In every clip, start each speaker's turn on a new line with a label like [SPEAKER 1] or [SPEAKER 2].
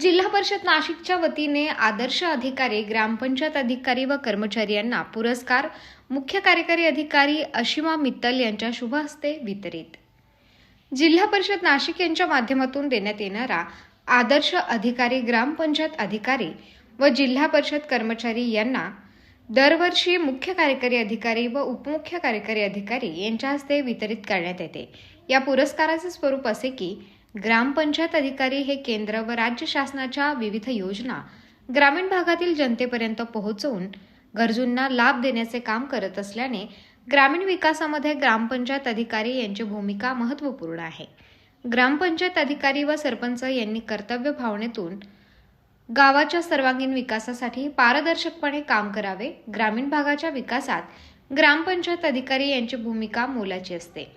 [SPEAKER 1] जिल्हा परिषद नाशिकच्या वतीने आदर्श अधिकारी ग्रामपंचायत अधिकारी व कर्मचारी यांना पुरस्कार मुख्य कार्यकारी अधिकारी अशिमा मित्तल यांच्या शुभ हस्ते वितरित. जिल्हा परिषद नाशिक यांच्या माध्यमातून देण्यात येणारा आदर्श अधिकारी ग्रामपंचायत अधिकारी व जिल्हा परिषद कर्मचारी यांना दरवर्षी मुख्य कार्यकारी अधिकारी व उपमुख्य कार्यकारी अधिकारी यांच्या हस्ते वितरित करण्यात येते. या पुरस्काराचे स्वरूप असे की ग्रामपंचायत अधिकारी हे केंद्र व राज्य शासनाच्या विविध योजना ग्रामीण भागातील जनतेपर्यंत पोहोचवून गरजूंना लाभ देण्याचे काम करत असल्याने ग्रामीण विकासामध्ये ग्रामपंचायत अधिकारी यांची भूमिका महत्त्वपूर्ण आहे. ग्रामपंचायत अधिकारी व सरपंच यांनी कर्तव्य भावनेतून गावाच्या सर्वांगीण विकासासाठी पारदर्शकपणे काम करावे ग्रामीण भागाच्या विकासात ग्रामपंचायत अधिकारी यांची भूमिका मोलाची असते.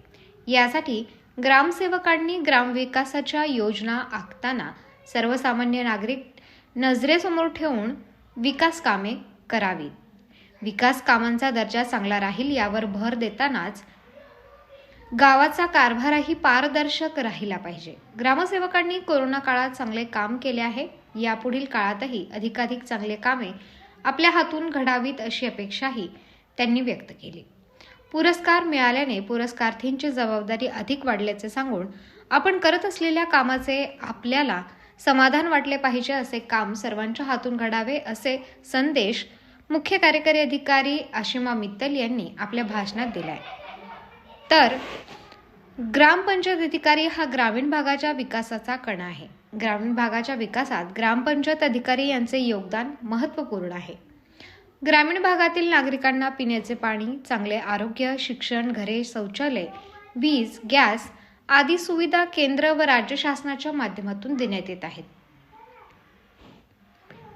[SPEAKER 1] यासाठी ग्रामसेवकांनी ग्रामविकासाच्या योजना आखताना सर्वसामान्य नागरिक नजरेसमोर ठेवून विकास कामे करावीत. विकास कामांचा दर्जा चांगला राहील यावर भर देतानाच गावाचा कारभारही पारदर्शक राहिला पाहिजे. ग्रामसेवकांनी कोरोना काळात चांगले काम केले आहे यापुढील काळातही अधिकाधिक चांगले कामे आपल्या हातून घडावीत अशी अपेक्षाही त्यांनी व्यक्त केली. पुरस्कार मिळाल्याने पुरस्कार्थींची जबाबदारी अधिक वाढल्याचे सांगून आपण करत असलेल्या कामाचे आपल्याला समाधान वाटले पाहिजे असे काम सर्वांच्या हातून घडावे असे संदेश मुख्य कार्यकारी अधिकारी आशिमा मित्तल यांनी आपल्या भाषणात दिलाय. तर ग्रामपंचायत अधिकारी हा ग्रामीण भागाच्या विकासाचा कणा आहे. ग्रामीण भागाच्या विकासात ग्रामपंचायत अधिकारी यांचे योगदान महत्त्वपूर्ण आहे. ग्रामीण भागातील नागरिकांना पिण्याचे पाणी चांगले आरोग्य शिक्षण घरे शौचालय वीज गॅस आदी सुविधा केंद्र व राज्य शासनाच्या माध्यमातून देण्यात येत आहेत.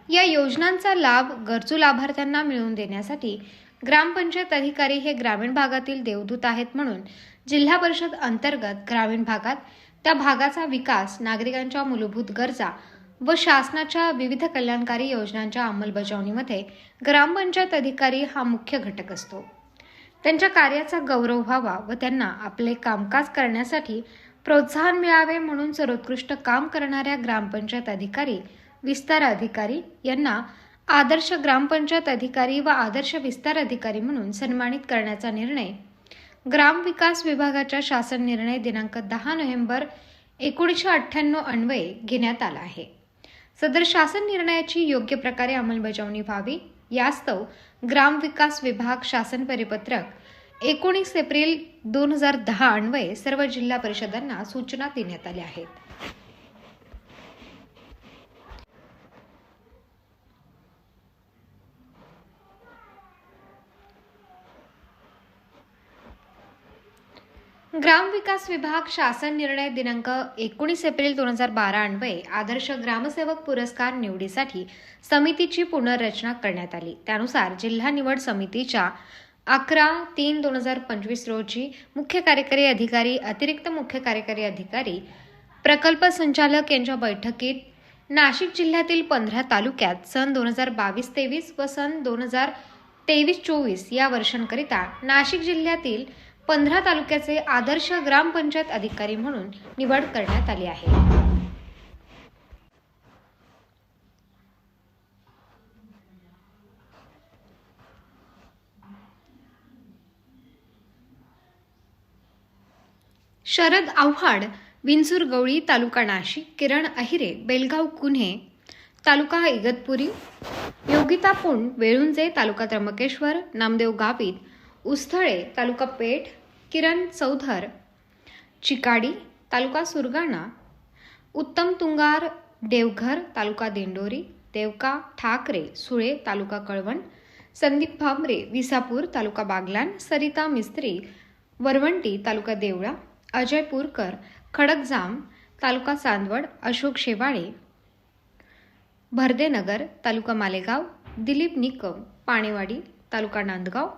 [SPEAKER 1] या योजनांचा लाभ गरजू लाभार्थ्यांना मिळवून देण्यासाठी ग्रामपंचायत अधिकारी हे ग्रामीण भागातील देवदूत आहेत म्हणून जिल्हा परिषद अंतर्गत ग्रामीण भागात त्या भागाचा विकास नागरिकांच्या मूलभूत गरजा व शासनाच्या विविध कल्याणकारी योजनांच्या अंमलबजावणीमध्ये ग्रामपंचायत अधिकारी हा मुख्य घटक असतो. त्यांच्या कार्याचा गौरव व्हावा व त्यांना आपले कामकाज करण्यासाठी प्रोत्साहन मिळावे म्हणून सर्वोत्कृष्ट काम करणाऱ्या ग्रामपंचायत अधिकारी विस्तार अधिकारी यांना आदर्श ग्रामपंचायत अधिकारी व आदर्श विस्तार अधिकारी म्हणून सन्मानित करण्याचा निर्णय ग्रामविकास विभागाच्या शासन निर्णय दिनांक दहा नोव्हेंबर एकोणीसशे अठ्ठ्याण्णव अन्वये घेण्यात आला आहे. सदर शासन निर्णयाची योग्य प्रकारे अंमलबजावणी व्हावी. यास्तव ग्रामविकास विभाग शासन परिपत्रक एकोणीस एप्रिल दोन हजार दहा अन्वये सर्व जिल्हा परिषदांना सूचना देण्यात आल्या आहेत. ग्रामविकास विभाग शासन निर्णय दिनांक एकोणीस एप्रिल दोन हजार बारा अन्वये आदर्श ग्रामसेवक पुरस्कार निवडीसाठी समितीची पुनर्रचना करण्यात आली. त्यानुसार जिल्हा निवड समितीच्या अकरा तीन दोन हजार पंचवीस रोजी मुख्य कार्यकारी अधिकारी अतिरिक्त मुख्य कार्यकारी अधिकारी प्रकल्प संचालक यांच्या बैठकीत नाशिक जिल्ह्यातील पंधरा तालुक्यात सन दोन हजार बावीस तेवीस व सन दोन हजार तेवीस चोवीस या वर्षांकरिता नाशिक जिल्ह्यातील पंधरा तालुक्याचे आदर्श ग्रामपंचायत अधिकारी म्हणून निवड करण्यात आली आहे. शरद आव्हाड विंचूर गवळी तालुका नाशिक किरण अहिरे बेलगाव कुन्हे तालुका इगतपुरी योगिता पुंड वेळुंजे तालुका त्र्यंबकेश्वर नामदेव गावित उस्थळे तालुका पेठ किरण चौधर चिकाडी तालुका सुरगाणा उत्तम तुंगार देवघर तालुका दिंडोरी देवका ठाकरे सुळे तालुका कळवण संदीप भांबरे विसापूर तालुका बागलाण सरिता मिस्त्री वरवंटी तालुका देवळा अजय पूरकर खडकजाम तालुका चांदवड अशोक शेवाळे भरदेनगर तालुका मालेगाव दिलीप निकम पाणेवाडी तालुका नांदगाव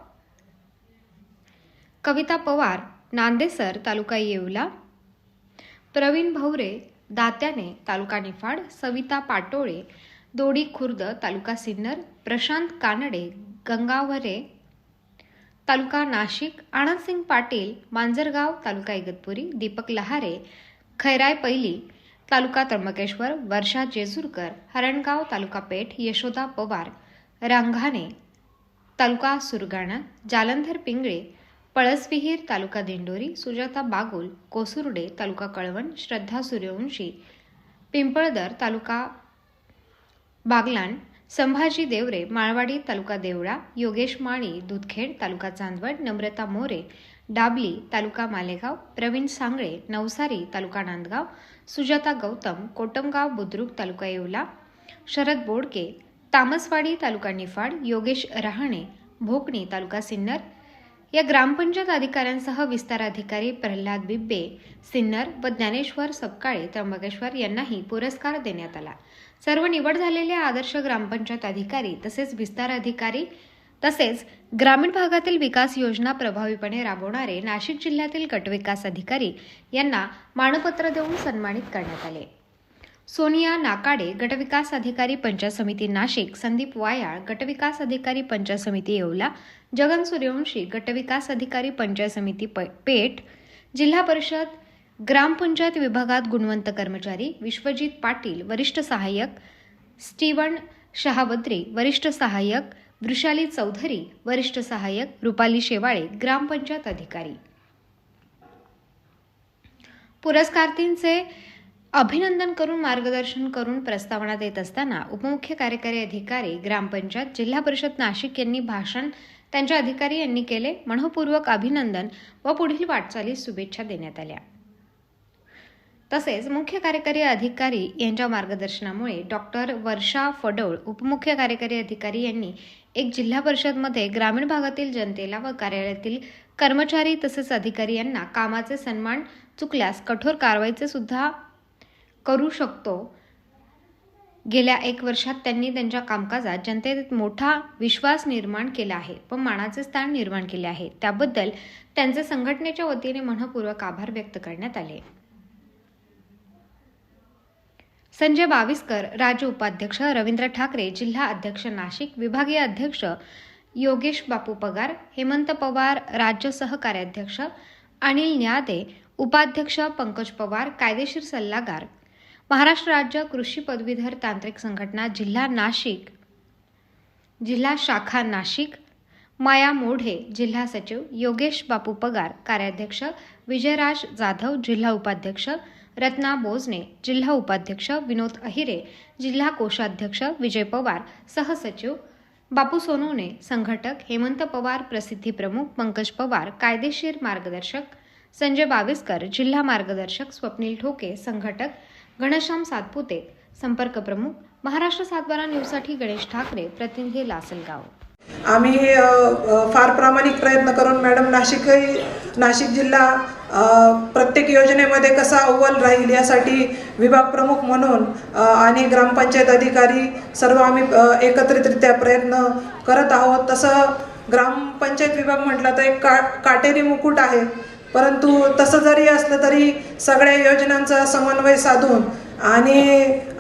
[SPEAKER 1] कविता पवार नांदेसर तालुका येवला. प्रवीण भवरे दात्याने तालुका निफाड सविता पाटोळे दोडी खुर्द तालुका सिन्नर प्रशांत कानडे गंगावरे तालुका नाशिक आनंदसिंग पाटील मांजरगाव तालुका इगतपुरी दीपक लहारे खैराय पैली तालुका त्र्यंबकेश्वर वर्षा जेजूरकर हरणगाव तालुका पेठ यशोदा पवार रांघाणे तालुका सुरगाणा जालंधर पिंगळे पळसविहीर तालुका दिंडोरी सुजाता बागुल कोसुर्डे तालुका कळवण श्रद्धा सूर्यवंशी पिंपळदर तालुका बागलाण संभाजी देवरे माळवाडी तालुका देवळा योगेश माळी दुधखेड तालुका चांदवड नम्रता मोरे डाबली तालुका मालेगाव प्रवीण सांगळे नवसारी तालुका नांदगाव सुजाता गौतम कोटमगाव बुद्रुक तालुका येवला शरद बोडके तामसवाडी तालुका निफाड योगेश रहाणे भोकणी तालुका सिन्नर या ग्रामपंचायत अधिकाऱ्यांसह विस्तार अधिकारी प्रल्हाद बिब्बे सिन्नर व ज्ञानेश्वर सपकाळे त्र्यंबकेश्वर यांनाही पुरस्कार देण्यात आला. सर्व निवड झालेले आदर्श ग्रामपंचायत अधिकारी तसेच विस्तार अधिकारी तसेच ग्रामीण भागातील विकास योजना प्रभावीपणे राबवणारे नाशिक जिल्ह्यातील गटविकास अधिकारी यांना मानपत्र देऊन सन्मानित करण्यात आले. सोनिया नाकाडे गटविकास अधिकारी पंचायत समिती नाशिक संदीप वायाळ गटविकास अधिकारी पंचायत समिती येवला जगन सूर्यवंशी गटविकास अधिकारी पंचायत समिती प- पेठ जिल्हा परिषद ग्रामपंचायत विभागात गुणवंत कर्मचारी विश्वजित पाटील वरिष्ठ सहाय्यक स्टीवन शहाबद्रे वरिष्ठ सहाय्यक वृषाली चौधरी वरिष्ठ सहाय्यक रुपाली शेवाळे ग्रामपंचायत अधिकारी. पुरस्कार्थींचे अभिनंदन करून मार्गदर्शन करून प्रस्तावना देत असताना उपमुख्य कार्यकारी अधिकारी ग्रामपंचायत जिल्हा परिषद नाशिक यांनी भाषण त्यांच्या अधिकारी यांनी केले. मनःपूर्वक अभिनंदन व पुढील वाटचालीस शुभेच्छा देण्यात आल्या. तसेच मुख्य कार्यकारी अधिकारी यांच्या मार्गदर्शनामुळे डॉक्टर वर्षा फडोळ उपमुख्य कार्यकारी अधिकारी यांनी एक जिल्हा परिषदमध्ये ग्रामीण भागातील जनतेला व कार्यालयातील कर्मचारी तसेच अधिकारी यांना कामाचे सन्मान चुकल्यास कठोर कारवाईचे सुद्धा करू शकतो. गेल्या एक वर्षात त्यांनी त्यांच्या कामकाजात जनतेत मोठा विश्वास निर्माण केला आहे व मानाचे स्थान निर्माण केले आहे. त्याबद्दल त्यांचे संघटनेच्या वतीने मनपूर्वक आभार व्यक्त करण्यात आले. संजय बाविस्कर राज्य उपाध्यक्ष रवींद्र ठाकरे जिल्हा अध्यक्ष नाशिक विभागीय अध्यक्ष योगेश बापू पगार हेमंत पवार राज्य सहकार्याध्यक्ष अनिल न्यादे उपाध्यक्ष पंकज पवार कायदेशीर सल्लागार महाराष्ट्र राज्य कृषी पदवीधर तांत्रिक संघटना जिल्हा नाशिक जिल्हा शाखा नाशिक माया मोढे जिल्हा सचिव योगेश बापू पगार कार्याध्यक्ष विजयराज जाधव जिल्हा उपाध्यक्ष रत्ना बोजने जिल्हा उपाध्यक्ष विनोद अहिरे जिल्हा कोषाध्यक्ष विजय पवार सहसचिव बापू सोनवणे संघटक हेमंत पवार प्रसिद्धी प्रमुख पंकज पवार कायदेशीर मार्गदर्शक संजय बाविस्कर जिल्हा मार्गदर्शक स्वप्नील ठोके संघटक घनश्याम सातपुते संपर्क प्रमुख महाराष्ट्र सातबारा न्यूजसाठी गणेश ठाकरे प्रतिनिधी लासलगाव.
[SPEAKER 2] आम्ही अ, फार प्रामाणिक प्रयत्न करून मॅडम नाशिकही नाशिक जिल्हा प्रत्येक योजनेमध्ये कसा अव्वल राहील यासाठी विभाग प्रमुख म्हणून आणि ग्रामपंचायत अधिकारी सर्व आम्ही एकत्रितरित्या प्रयत्न करत आहोत. तसं ग्रामपंचायत विभाग म्हटलं तर एक का काटेरी मुकुट आहे. परंतु तसं जरी असलं तरी सगळ्या योजनांचा समन्वय साधून आणि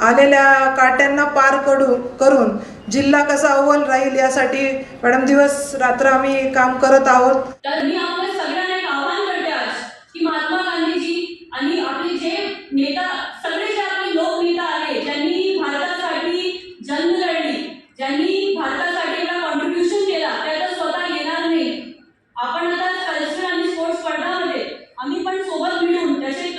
[SPEAKER 2] आलेल्या काट्यांना पार कडू करून जिल्हा कसा अव्वल राहील यासाठी मॅडम दिवस रात्र आम्ही काम करत आहोत.
[SPEAKER 3] तर मी सगळ्यांना आव्हान करते आज की महात्मा गांधीजी आणि आपले जे नेता आम्ही पण सोबत मिळून त्याचे